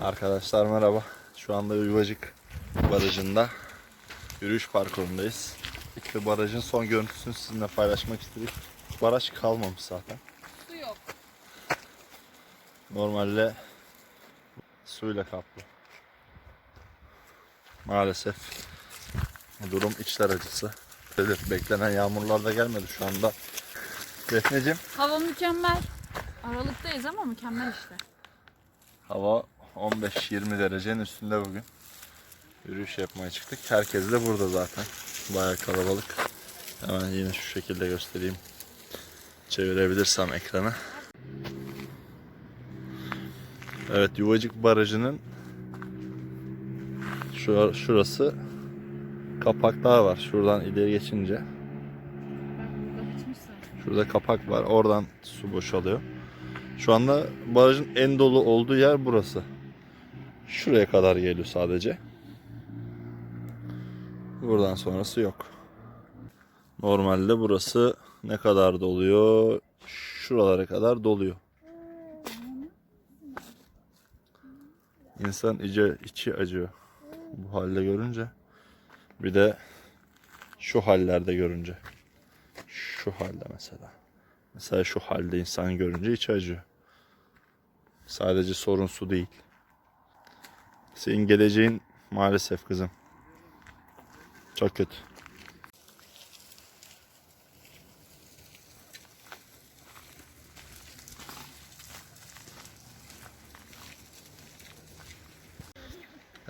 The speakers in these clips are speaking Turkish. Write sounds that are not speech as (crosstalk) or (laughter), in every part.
Arkadaşlar merhaba. Şu anda Yuvacık Barajı'nda yürüyüş parkurundayız. İşte barajın son görüntüsünü sizinle paylaşmak istedik. Baraj kalmamış zaten. Su yok. Normalde suyla kaplı. Maalesef durum içler acısı. Tabii beklenen yağmurlar da gelmedi şu anda. Defneciğim Hava mükemmel. Aralıktayız ama mükemmel işte. hava 15-20 derecenin üstünde bugün. Yürüyüş yapmaya çıktık. Herkes de burada zaten. Bayağı kalabalık. Hemen yine şu şekilde göstereyim. Çevirebilirsem ekranı. Evet Yuvacık Barajı'nın şu, şurası kapak daha var. Şuradan ileri geçince. Şurada kapak var. Oradan su boşalıyor. Şu anda barajın en dolu olduğu yer burası. Şuraya kadar geliyor sadece. Buradan sonrası yok. Normalde burası ne kadar doluyor? Şuralara kadar doluyor. İnsan iyice içi acıyor bu halde görünce. Bir de şu hallerde görünce. Şu halde mesela. Mesela şu halde insan görünce içi acıyor. Sadece sorun su değil. Senin geleceğin maalesef kızım. Çok kötü.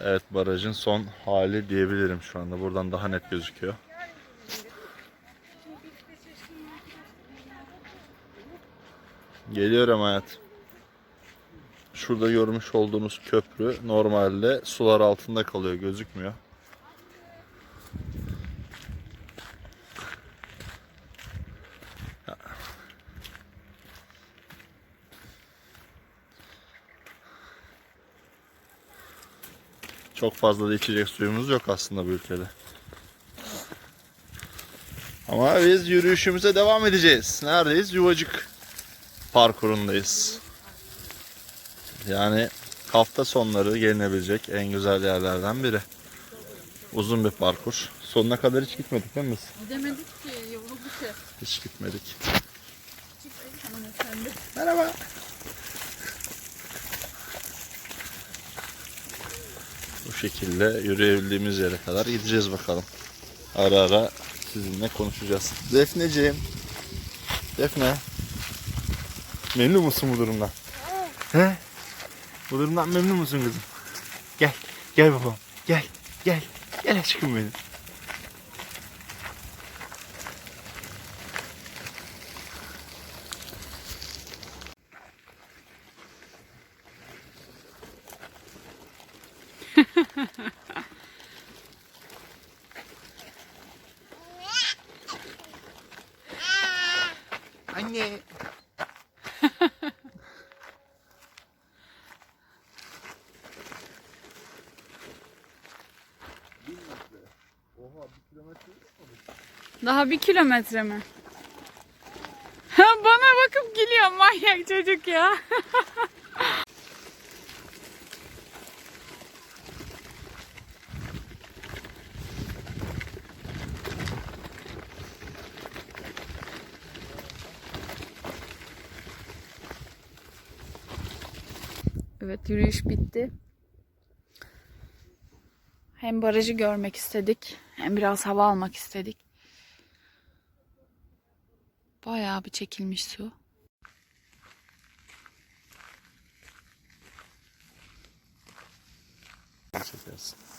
Evet barajın son hali diyebilirim şu anda. Buradan daha net gözüküyor. Geliyorum hayat. Şurada görmüş olduğunuz köprü normalde sular altında kalıyor gözükmüyor. Çok fazla da içecek suyumuz yok aslında bu ülkede. Ama biz yürüyüşümüze devam edeceğiz. Neredeyiz? Yuvacık parkurundayız. Yani hafta sonları gelinebilecek en güzel yerlerden biri. Uzun bir parkur. Sonuna kadar hiç gitmedik değil mi biz? Gidemedik ki yorulduk ki. Hiç gitmedik. Merhaba. Bu şekilde yürüyebildiğimiz yere kadar gideceğiz bakalım. Ara ara sizinle konuşacağız. Defneciğim. Defne. Memnun musun bu durumdan? He? Bu durumdan memnun musun kızım? Gel. Gel babam. Gel. Gel. Gel aşkım benim. (laughs) Anne. Daha bir kilometre mi? Bana bakıp gülüyor manyak çocuk ya. (laughs) Evet yürüyüş bitti. Hem barajı görmek istedik hem biraz hava almak istedik. Bayağı bir çekilmiş su. çekersin.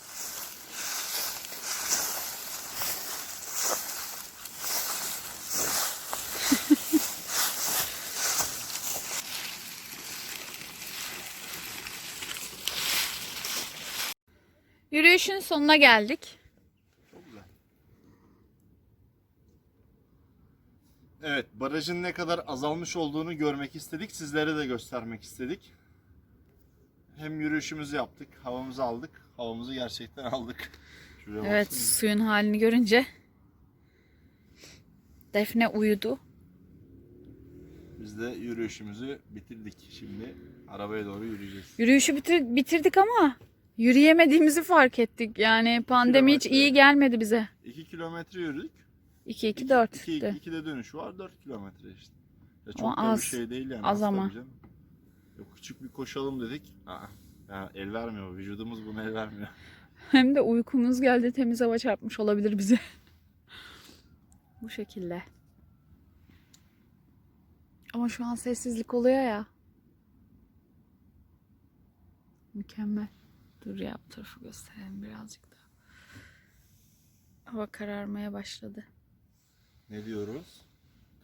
Yürüyüşün sonuna geldik. Çok güzel. Evet, barajın ne kadar azalmış olduğunu görmek istedik. Sizlere de göstermek istedik. Hem yürüyüşümüzü yaptık, havamızı aldık. Havamızı gerçekten aldık. Şuraya Evet suyun halini görünce Defne uyudu. Biz de yürüyüşümüzü bitirdik. Şimdi arabaya doğru yürüyeceğiz. Yürüyüşü bitir- bitirdik ama yürüyemediğimizi fark ettik. Yani pandemi hiç Kilometre. iyi gelmedi bize. 2 kilometre yürüdük. 2 2 4 2, işte. 2 de dönüş var 4 kilometre işte. Ya çok Ama da az. bir şey değil yani. Az ama. canım. Yok, küçük bir koşalım dedik. Aa, ya el vermiyor. Vücudumuz buna el vermiyor. Hem de uykumuz geldi temiz hava çarpmış olabilir bize. (laughs) Bu şekilde. Ama şu an sessizlik oluyor ya. Mükemmel. Dur ya bu tarafı gösterelim birazcık daha. Hava kararmaya başladı. Ne diyoruz?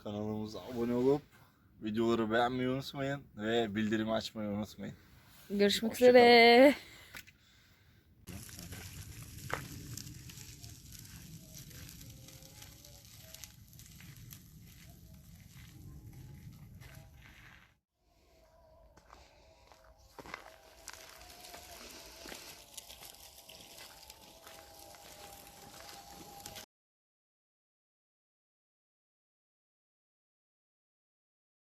Kanalımıza abone olup videoları beğenmeyi unutmayın ve bildirimi açmayı unutmayın. Görüşmek üzere.